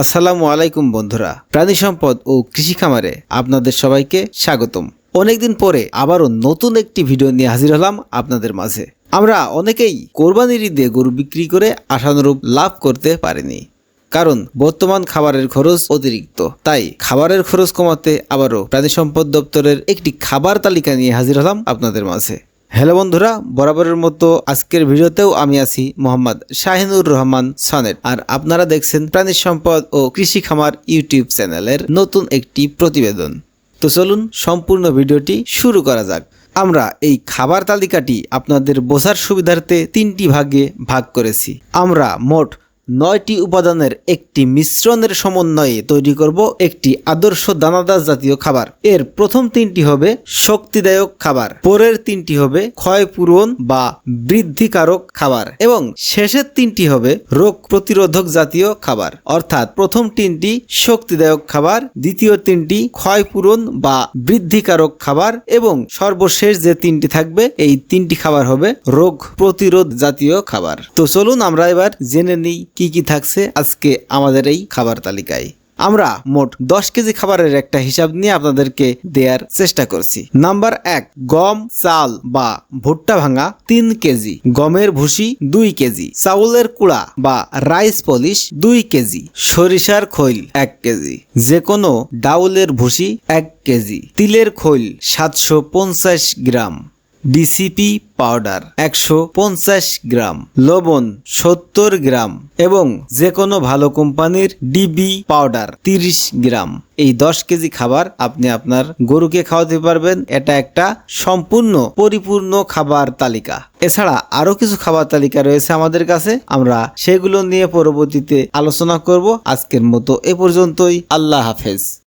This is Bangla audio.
আসসালামু আলাইকুম বন্ধুরা, প্রাণী সম্পদ ও কৃষি খামারে আপনাদের সবাইকে স্বাগতম। অনেকদিন পরে আবারও নতুন একটি ভিডিও নিয়ে হাজির হলাম আপনাদের মাঝে। আমরা অনেকেই কোরবানির ঈদে গরু বিক্রি করে আশানুরূপ লাভ করতে পারিনি, কারণ বর্তমান খাবারের খরচ অতিরিক্ত। তাই খাবারের খরচ কমাতে আবারও প্রাণী সম্পদ দপ্তরের একটি খাবার তালিকা নিয়ে হাজির হলাম আপনাদের মাঝে। হ্যালো বন্ধুরা, বরাবরের মতো আজকের ভিডিওতেও আমি আছি মোহাম্মদ শাহিনুর রহমান সনেট। আর আপনারা দেখছেন প্রাণী সম্পদ ও কৃষি খামার ইউটিউব চ্যানেলের নতুন একটি প্রতিবেদন। তো চলুন সম্পূর্ণ ভিডিওটি শুরু করা যাক। আমরা এই খাবার তালিকাটি আপনাদের বোঝার সুবিধার্থে তিনটি ভাগে ভাগ করেছি। আমরা মোট নয়টি উপাদানের একটি মিশ্রণের সমন্বয়ে তৈরি করব একটি আদর্শ দানাদার জাতীয় খাবার। এর প্রথম তিনটি হবে শক্তিদায়ক খাবার। পরের তিনটি হবে ক্ষয়পূরণ বা বৃদ্ধিকারক খাবার। এবং শেষের তিনটি হবে রোগ প্রতিরোধক জাতীয় খাবার। অর্থাৎ প্রথম তিনটি শক্তিদায়ক খাবার, দ্বিতীয় তিনটি ক্ষয়পূরণ বা বৃদ্ধিকারক খাবার এবং সর্বশেষ যে তিনটি থাকবে, এই তিনটি খাবার হবে রোগ প্রতিরোধ জাতীয় খাবার। তো চলুন আমরা এবার জেনে নিই কি কি থাকছে আজকে আমাদের এই খাবার তালিকায়? আমরা মোট দশ কেজি খাবারের একটা হিসাব নিয়ে আপনাদেরকে দেওয়ার চেষ্টা করছি। নাম্বার এক, গম, চাল বা ভুট্টা ভাঙা তিন কেজি, গমের ভুসি দুই কেজি, চাউলের কুড়া বা রাইস পলিশ দুই কেজি, সরিষার খৈল এক কেজি যে কোনো ডাউলের ভুসি এক কেজি, তিলের খৈল সাতশো পঞ্চাশ গ্রাম। ডিসিপি পাউডার একশো পঞ্চাশ গ্রাম, লবণ সত্তর গ্রাম এবং যে কোনো ভালো কোম্পানির ডিবি পাউডার তিরিশ গ্রাম। এই দশ কেজি খাবার আপনি আপনার গরুকে খাওয়াতে পারবেন। এটা একটা সম্পূর্ণ পরিপূর্ণ খাবার তালিকা। এছাড়া আরও কিছু খাবার তালিকা রয়েছে আমাদের কাছে। আমরা সেগুলো নিয়ে পরবর্তীতে আলোচনা করব। আজকের মতো এ পর্যন্তই। আল্লাহ হাফেজ।